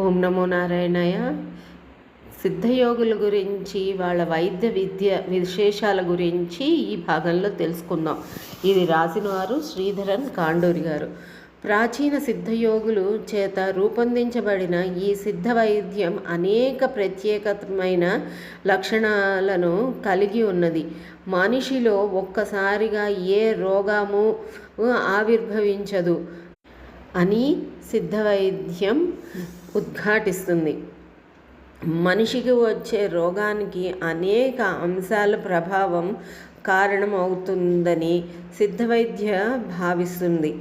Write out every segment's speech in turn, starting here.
ఓం నమో నారాయణయ. సిద్ధయోగుల గురించి వాళ్ళ వైద్య విద్య విశేషాల గురించి ఈ భాగంలో తెలుసుకుందాం. ఇది రాసినవారు శ్రీధరన్ కాండూరి గారు. ప్రాచీన సిద్ధయోగులు చేత రూపొందించబడిన ఈ సిద్ధ వైద్యం అనేక ప్రత్యేకమైన లక్షణాలను కలిగి ఉన్నది. మనిషిలో ఒక్కసారిగా ఏ రోగము ఆవిర్భవించదు. అని సిద్ధ వైద్యం ఉద్ఘాటిస్తుంది. మనిషికి వచ్చే రోగానికి అనేక అంశాల ప్రభావం కారణమవుతుందని సిద్ధవైద్య భావిస్తుంది.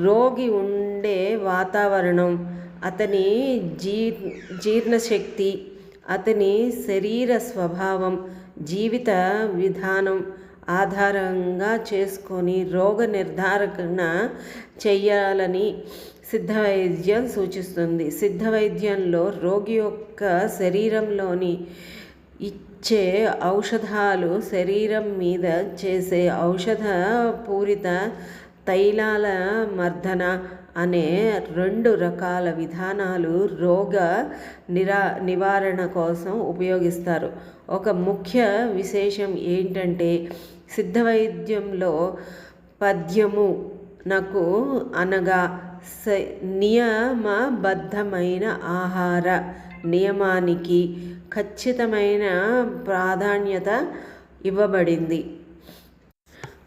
రోగి ఉండే వాతావరణం అతని జీ జీర్ణశక్తి అతని శరీర స్వభావం జీవిత విధానం ఆధారంగా చేసుకొని రోగ నిర్ధారణ చేయాలని సిద్ధవైద్యం సూచిస్తుంది. సిద్ధవైద్యంలో రోగి యొక్క శరీరంలోని ఇచ్చే ఔషధాలు శరీరం మీద చేసే ఔషధ పూరిత తైలాల మర్దన అనే రెండు రకాల విధానాలు రోగ నిరా నివారణ కోసం ఉపయోగిస్తారు. ఒక ముఖ్య విశేషం ఏంటంటే సిద్ధవైద్యంలో పద్యము నాకు అనగా స నియమబద్ధమైన ఆహార నియమానికి ఖచ్చితమైన ప్రాధాన్యత ఇవ్వబడింది.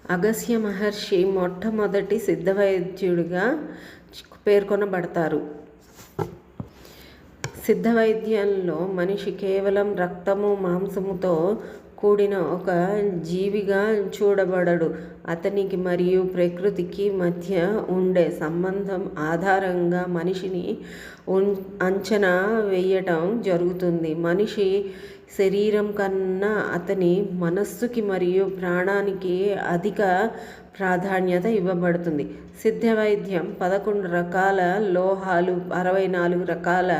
అగస్య మహర్షి మొట్టమొదటి సిద్ధవైద్యుడిగా పేర్కొనబడతారు. సిద్ధవైద్యంలో మనిషి కేవలం రక్తము మాంసముతో కూడిన ఒక జీవిగా చూడబడడు. అతనికి మరియు ప్రకృతికి మధ్య ఉండే సంబంధం ఆధారంగా మనిషిని అంచనా వేయటం జరుగుతుంది. మనిషి శరీరం కన్నా అతని మనస్సుకి మరియు ప్రాణానికి అధిక ప్రాధాన్యత ఇవ్వబడుతుంది. సిద్ధ వైద్యం పదకొండు రకాల లోహాలు అరవై నాలుగు రకాల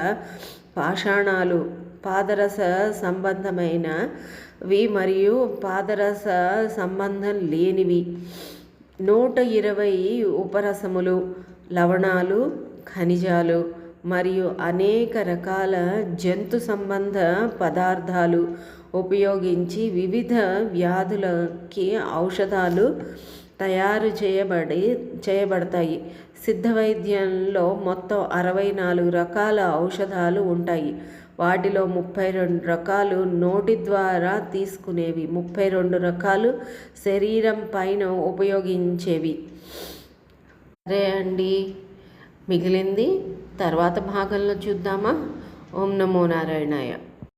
పాషాణాలు పాదరస సంబంధమైనవి మరియు పాదరస సంబంధం లేనివి. నూట ఇరవై ఉపరసములు లవణాలు ఖనిజాలు మరియు అనేక రకాల జంతు సంబంధ పదార్థాలు ఉపయోగించి వివిధ వ్యాధులకి ఔషధాలు తయారు చేయబడి చేయబడతాయి. సిద్ధ వైద్యంలో మొత్తం అరవై నాలుగు రకాల ఔషధాలు ఉంటాయి. వాటిలో ముప్పై రెండు రకాలు నోటి ద్వారా తీసుకునేవి ముప్పై రెండు రకాలు శరీరం పైన ఉపయోగించేవి. సరే అండి. మిగిలింది తర్వాత భాగంలో చూద్దామా? ఓం నమో నారాయణాయ.